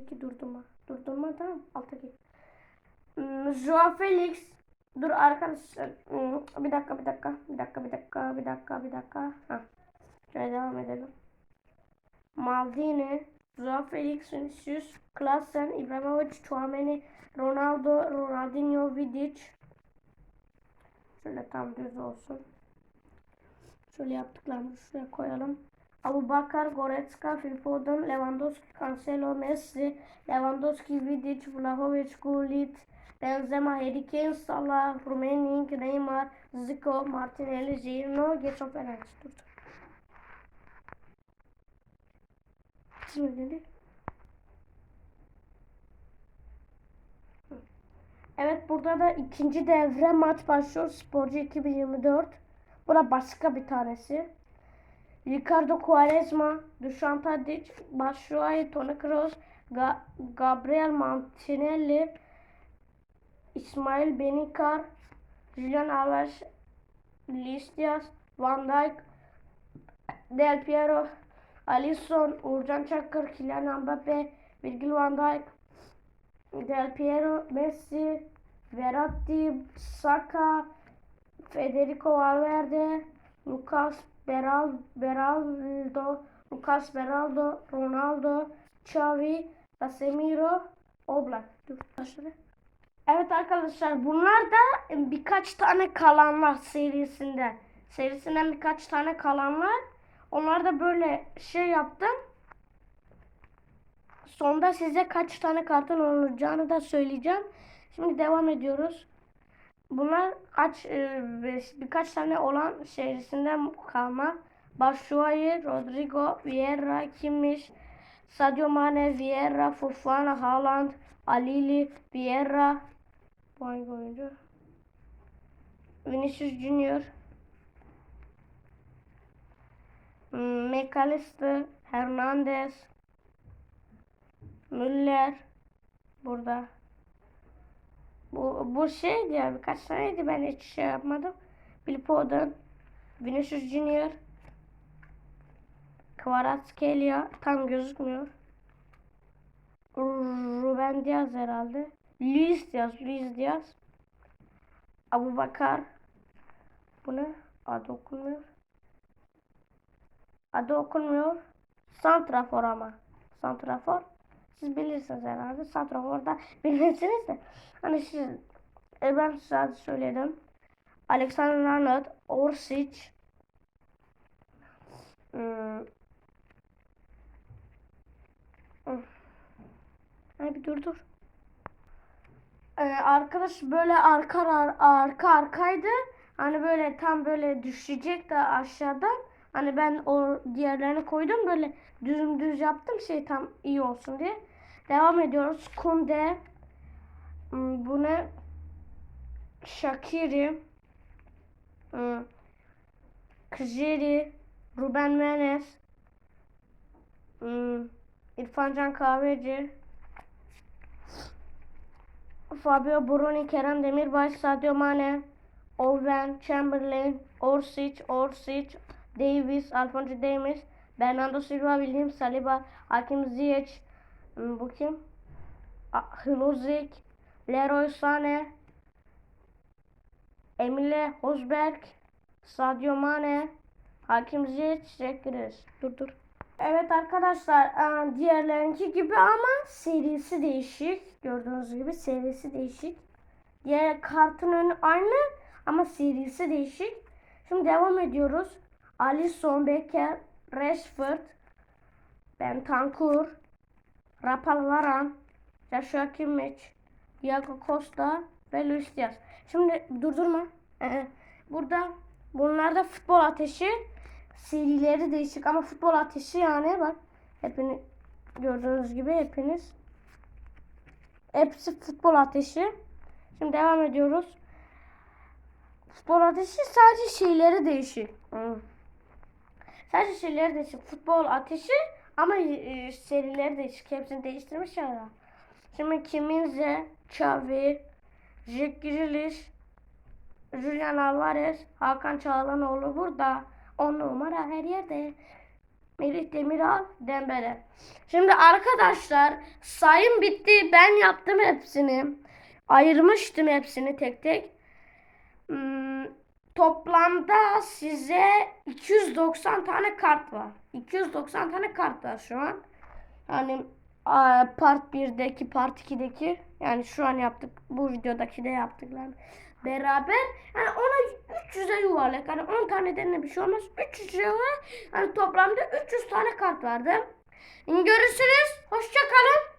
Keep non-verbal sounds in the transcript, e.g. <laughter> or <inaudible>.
alttaki durdurma. Durdurma tamam alttaki. Hmm, Joao Felix. Dur arkadaşlar. Hmm, bir dakika bir dakika. Bir dakika bir dakika bir dakika bir dakika. Heh. Şöyle devam edelim. Maldini, Joao Felix, Vinicius, Klaassen, Ibrahimovic, Chouameni, Ronaldo, Ronaldinho, Vidic. Şöyle tam düz olsun. Şöyle yaptıklarımızı şuraya koyalım. Abu Bakar, Goretzka, Phil Lewandowski, Cancelo, Messi, Lewandowski, Vidic, Vlahovic, Gullit, Benzema, Harry Kane, Salah, Rummenigge, Neymar, Zico, Martinelli, Fernandes. Dur dur. Şimdi dedi. Evet burada da ikinci devre maç başlıyor. Sporcu 2024. Bu da başka bir tanesi. Ricardo Quaresma, Dušan Tadić, Batshuayi, Toni Kroos, Ga- Gabriel Martinelli, İsmail Benikar, Julian Alves, Luis Diaz, Van Dijk, Del Piero, Alisson, Uğurcan Çakır, Kylian Mbappe, Virgil van Dijk, Del Piero, Messi, Verratti, Saka, Federico Valverde, Lucas Beral, Beraldo, Lucas Beraldo, Ronaldo, Xavi, Casemiro, Oblak. Dur başladı. Evet arkadaşlar bunlar da birkaç tane kalanlar serisinde. Serisinden birkaç tane kalanlar. Onlar da böyle şey yaptım. Sonda size kaç tane kartın olacağını da söyleyeceğim. Şimdi devam ediyoruz. Bunlar kaç e, birkaç tane olan serisinden kalma. Batshuayi, Rodrigo, Vieira, Kimmich, Sadio Mane, Vieira, Fofana, Haaland, Alili, Vieira. Bu hangi oyuncu? Vinicius Junior. McAllister, Hernandez, Müller burada. Bu, bu şeydi ya birkaç taneydi ben hiç şey yapmadım. Bill Foden, Vinicius Junior, Kvaratskhelia tam gözükmüyor. Ruben Diaz herhalde. Luis Diaz, Luis Diaz. Abu Bakar. Bu ne? Adı okunmuyor. Adı okunmuyor. Santrafor ama. Santrafor. Siz bilirsiniz herhalde. Santrafor'da <laughs> bilmezsiniz de. Hani siz e, ben size söyledim. Alexander Arnold, Orsic, hmm. Ay bir dur dur. Ee, arkadaş böyle arka ar- arka arkaydı. Hani böyle tam böyle düşecek de aşağıdan. Hani ben o diğerlerini koydum böyle düz düz yaptım şey tam iyi olsun diye. Devam ediyoruz. Kunde. Hmm, Bu ne? Shakiri. Hmm. Kjeri. Ruben Menes. Hmm. İrfan Can Kahveci. Fabio Bruni, Kerem Demirbay, Sadio Mane, Owen, Chamberlain, Orsic, Orsic, Davis, Alfonso Davis, Bernardo Silva, William Saliba, Hakim Ziyech, bu kim? Leroy Sané, Emile Hosberg, Sadio Mane, Hakim Ziyech, Jack Grealish. Dur dur. Evet arkadaşlar e, diğerlerinki gibi ama serisi değişik. Gördüğünüz gibi serisi değişik. Diğer kartın önü aynı ama serisi değişik. Şimdi devam ediyoruz. Alisson Becker, Rashford, Bentancur, Rapal Varan, Joshua Kimmich, Diego Costa ve Luis Diaz. Şimdi durdurma. Ee, Burada bunlarda futbol ateşi serileri değişik ama futbol ateşi yani bak hepiniz gördüğünüz gibi hepiniz hepsi futbol ateşi. Şimdi devam ediyoruz. Futbol ateşi sadece şeyleri değişik. Sadece şeyleri değişik. Futbol ateşi ama e, serileri değişik. Hepsini değiştirmiş ya. Şimdi Kiminze, Xavi, Jack Grealish, Julian Alvarez, Hakan Çağlanoğlu burada. 10 numara her yerde. Melih Demiral, Dembele. Şimdi arkadaşlar sayım bitti. Ben yaptım hepsini. Ayırmıştım hepsini tek tek. Toplamda size 290 tane kart var. 290 tane kart var şu an. Yani aa, part 1'deki, part 2'deki yani şu an yaptık bu videodaki de yaptıklar beraber yani ona 300'e yuvarlak yani 10 tane denine bir şey olmaz 300'e yuvarlak yani toplamda 300 tane kart vardı. Görüşürüz. Hoşça kalın.